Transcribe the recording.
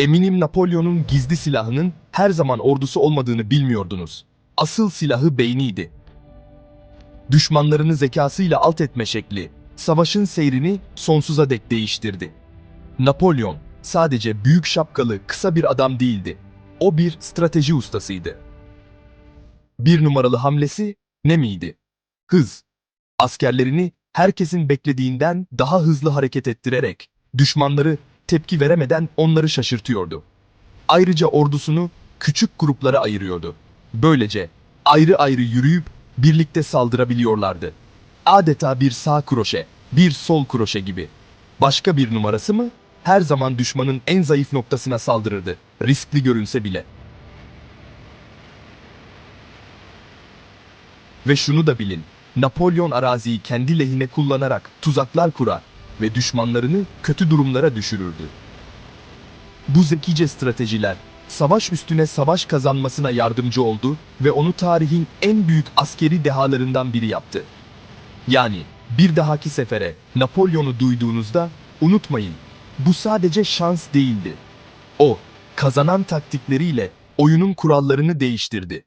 Eminim Napolyon'un gizli silahının her zaman ordusu olmadığını bilmiyordunuz. Asıl silahı beyniydi. Düşmanlarını zekasıyla alt etme şekli, savaşın seyrini sonsuza dek değiştirdi. Napolyon sadece büyük şapkalı kısa bir adam değildi. O bir strateji ustasıydı. Bir numaralı hamlesi ne miydi? Hız. Askerlerini herkesin beklediğinden daha hızlı hareket ettirerek düşmanları tepki veremeden onları şaşırtıyordu. Ayrıca ordusunu küçük gruplara ayırıyordu. Böylece ayrı ayrı yürüyüp birlikte saldırabiliyorlardı. Adeta bir sağ kroşe, bir sol kroşe gibi. Başka bir numarası mı? Her zaman düşmanın en zayıf noktasına saldırırdı. Riskli görünse bile. Ve şunu da bilin. Napolyon araziyi kendi lehine kullanarak tuzaklar kurar ve düşmanlarını kötü durumlara düşürürdü. Bu zekice stratejiler savaş üstüne savaş kazanmasına yardımcı oldu ve onu tarihin en büyük askeri dehalarından biri yaptı. Yani bir dahaki sefere Napolyon'u duyduğunuzda unutmayın bu sadece şans değildi. O kazanan taktikleriyle oyunun kurallarını değiştirdi.